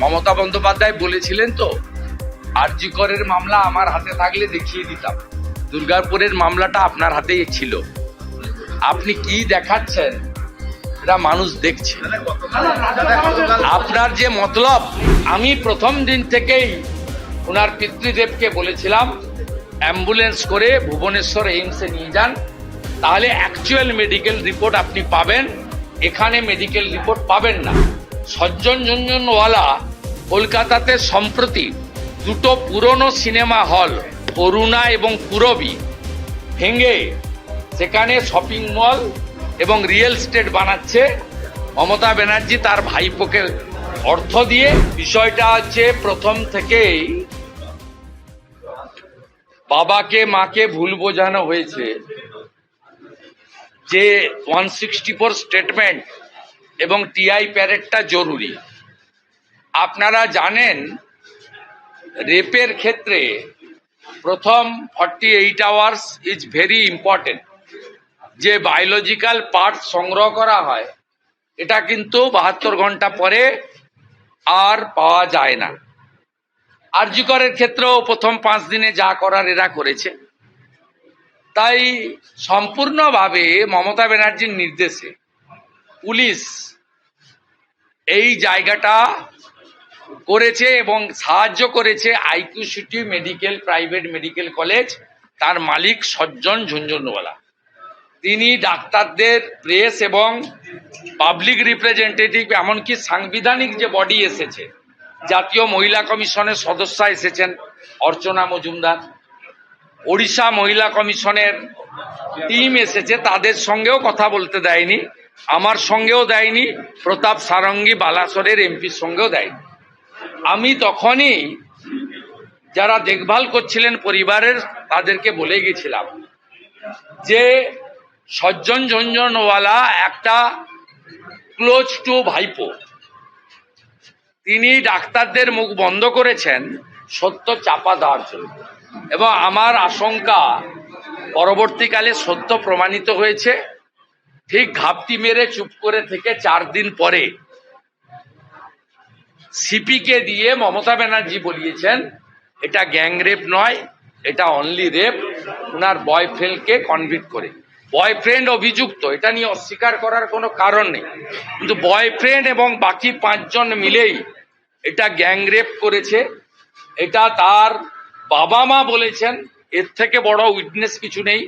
মমতা বন্দ্যোপাধ্যায় বলেছিলেন তো, আরজি করের মামলা আমার হাতে থাকলে দেখিয়ে দিতাম। দুর্গাপুরের মামলাটা আপনার হাতেই ছিল। আপনি কি দেখাচ্ছেন? এটা মানুষ দেখছে। আপনার যে মতলব, আমি প্রথম দিন থেকেই ওনার পিতৃদেবকে বলেছিলাম, অ্যাম্বুলেন্স করে ভুবনেশ্বর এইমসে নিয়ে যান। তাহলে অ্যাকচুয়াল মেডিকেল রিপোর্ট আপনি পাবেন। এখানে মেডিকেল রিপোর্ট পাবেন না। সজ্জন ঝঞ্ঝনওয়ালা কলকাতাতে সম্প্রতি দুটো পুরনো সিনেমা হল, অরুণা এবং পুরবী, ভেঙে সেখানে শপিং মল এবং রিয়েল স্টেট বানাচ্ছে। মমতা ব্যানার্জি তার ভাইপোকে অর্থ দিয়ে। বিষয়টা হচ্ছে প্রথম থেকেই বাবাকে, মাকে ভুল বোঝানো হয়েছে যে ওয়ান সিক্সটি ফোর স্টেটমেন্ট এবং টিআই প্যারেডটা জরুরি। আপনারা জানেন, রেপের ক্ষেত্রে প্রথম forty eight hours is very important যে বায়োলজিক্যাল পার্ট সংগ্রহ করা হয়, এটা কিন্তু বাহাত্তর ঘণ্টা পরে আর পাওয়া যায় না। আরজিকরের ক্ষেত্রেও প্রথম পাঁচ দিনে যা করার এরা করেছে। তাই সম্পূর্ণভাবে মমতা ব্যানার্জির নির্দেশে পুলিশ এই জায়গাটা করেছে এবং সাহায্য করেছে IQ city medical, private medical college. তার মালিক সজ্জন ঝুনঝুনওয়ালা। তিনি ডাক্তারদের প্রেস এবং পাবলিক রিপ্রেজেন্টেটিভ এমনকি সাংবিধানিক যে বডি এসেছে, জাতীয় মহিলা কমিশনের সদস্য এসেছেন অর্চনা মজুমদার। ওড়িশা মহিলা কমিশনের টিম এসেছে, তাদের সঙ্গেও কথা বলতে দেয়নি। আমার সঙ্গেও দেয়নি, প্রতাপ সারঙ্গী বালাসরের এমপির সঙ্গেও দেয়নি। আমি তখনই যারা দেখভাল করছিলেন পরিবারের, তাদেরকে বলে গেছিলাম যে সজ্জন ঝঞ্ঝনওয়ালা একটা ক্লোজ টু ভাইপো। তিনি ডাক্তারদের মুখ বন্ধ করেছেন সত্য চাপা দেওয়ার জন্য। এবং আমার আশঙ্কা পরবর্তীকালে সত্য প্রমাণিত হয়েছে। ঠিক ঘাপটি মেরে চুপ করে থেকে চার দিন পরে সিপিকে দিয়ে মমতা ব্যানার্জি বলিয়েছেন, এটা গ্যাং রেপ নয়, এটা অনলি রেপ ওনার বয়ফ্রেন্ডকে কনভিট করে। বয়ফ্রেন্ড অভিযুক্ত, এটা নিয়ে অস্বীকার করার কোনো কারণ নেই। কিন্তু বয়ফ্রেন্ড এবং বাকি পাঁচজন মিলেই এটা গ্যাং রেপ করেছে। এটা তার বাবা মা বলেছেন, এর থেকে বড় উইটনেস কিছু নেই।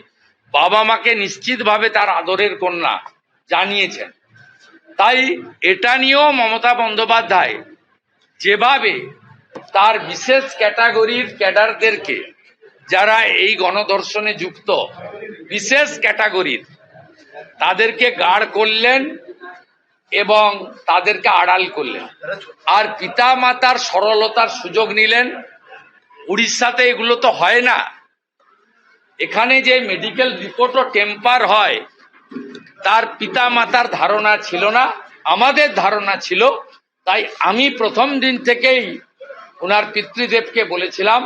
বাবা মাকে নিশ্চিতভাবে তার আদরের কন্যা জানিয়েছেন। তাই এটা নিয়েও মমতা বন্দ্যোপাধ্যায় যেভাবে তার বিশেষ ক্যাটাগরির ক্যাডারদেরকে যারা এই গণধর্ষণে যুক্ত, বিশেষ ক্যাটাগরির, তাদেরকে গাড় করলেন এবং তাদেরকে আড়াল করলেন। আর পিতা মাতার সরলতার সুযোগ নিলেন। উড়িষ্যাতে এগুলো তো হয় না। এখানে যে মেডিকেল রিপোর্টও টেম্পার হয়, তার পিতা মাতার ধারণা ছিল না, আমাদের ধারণা ছিল তাই আমি প্রথম দিন থেকেই ওনার পিতৃদেবকে বলেছিলাম,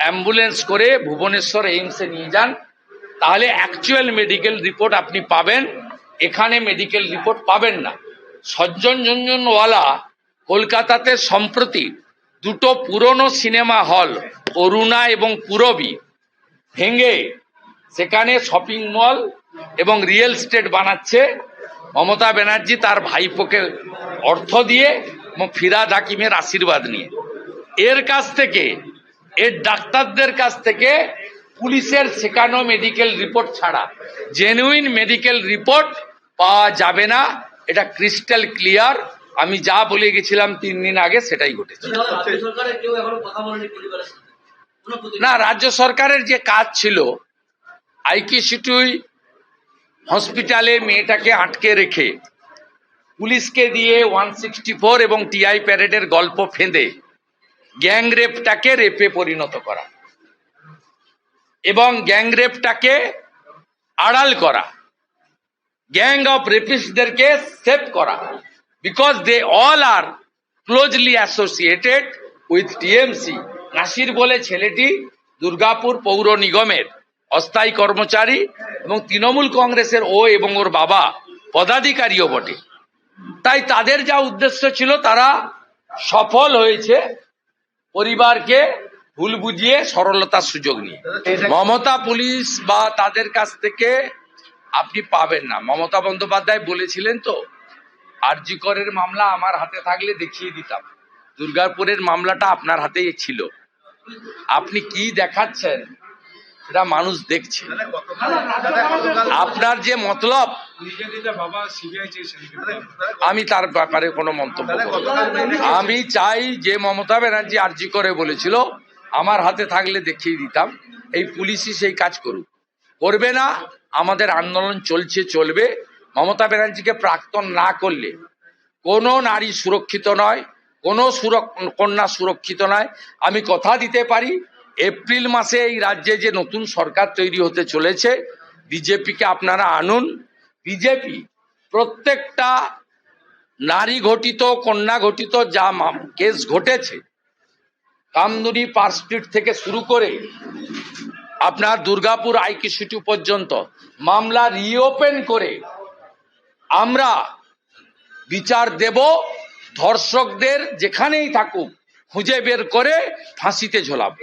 অ্যাম্বুলেন্স করে ভুবনেশ্বর এইমসে নিয়ে যান। তাহলে অ্যাকচুয়াল মেডিকেল রিপোর্ট আপনি পাবেন, এখানে মেডিকেল রিপোর্ট পাবেন না। সজ্জন ঝঞ্ঝনওয়ালা কলকাতাতে সম্প্রতি দুটো পুরনো সিনেমা হল, অরুণা এবং পুরবী, ভেঙে সেখানে শপিং মল এবং রিয়েল স্টেট বানাচ্ছে। মমতা ব্যানার্জি তার ভাইপোকে অর্থ দিয়ে ফিরাদ হাকিমের আশীর্বাদ নিয়ে। এর কাছ থেকে এর ডাক্তারদের কাছ থেকে পুলিশের শেখানো মেডিকেল রিপোর্ট ছাড়া জেনুইন মেডিকেল রিপোর্ট পাওয়া যাবে না। এটা ক্রিস্টাল ক্লিয়ার আমি যা বলে গেছিলাম তিন দিন আগে সেটাই ঘটেছে। না রাজ্য সরকারের যে কাজ ছিল আইকি সিটুই হসপিটালে মেয়েটাকে আটকে রেখে পুলিশকে দিয়ে ওয়ান সিক্সটি ফোর এবং টিআই প্যারেডের গল্প ফেঁদে গ্যাং রেপটাকে রেপে পরিণত করা এবং গ্যাং রেপটাকে আড়াল করা। গ্যাং অফ রেপিস্টদেরকে সেভ করা because they all are closely associated with TMC Nasir বলে ছেলেটি দুর্গাপুর পৌর নিগমের অস্থায়ী কর্মচারী এবং তৃণমূল কংগ্রেসের ও এবং ওর বাবা পদাধিকারীও বটে। তাই তাদের যা উদ্দেশ্য ছিল, তারা সফল হয়েছে পরিবারকে ভুল বুঝিয়ে সরলতার সুযোগ নিয়ে। মমতা পুলিশ বা তাদের কাছ থেকে আপনি পাবেন না। মমতা বন্দ্যোপাধ্যায় বলেছিলেন তো, আরজি করের মামলা আমার হাতে থাকলে দেখিয়ে দিতাম। দুর্গাপুরের মামলাটা আপনার হাতেই ছিল। আপনি কি দেখাচ্ছেন? সেটা মানুষ দেখছে। আপনার যে মতলব, আমি তার ব্যাপারে কোনো মন্তব্য আমি চাই যে মমতা ব্যানার্জি আর্জি করে বলেছিল, আমার হাতে থাকলে দেখিয়ে দিতাম, এই পুলিশই সেই কাজ করুক। করবে না, আমাদের আন্দোলন চলছে, চলবে। মমতা ব্যানার্জিকে প্রাক্তন না করলে কোনো নারী সুরক্ষিত নয়, কোনো কন্যা সুরক্ষিত নয়। আমি কথা দিতে পারি এপ্রিল মাসে এই রাজ্যে যে নতুন সরকার তৈরি হতে চলেছে, বিজেপিকে আপনারা আনুন। বিজেপি প্রত্যেকটা নারী ঘটিত কন্যা ঘটিত যা কেস ঘটেছে, কামদুনি পার্ক স্ট্রিট থেকে শুরু করে আপনার দুর্গাপুর আইকিসিটি পর্যন্ত মামলা রিওপেন করে আমরা বিচার দেব। ধর্ষকদের যেখানেই থাকুক, খুঁজে বের করে ফাঁসিতে ঝোলাবো।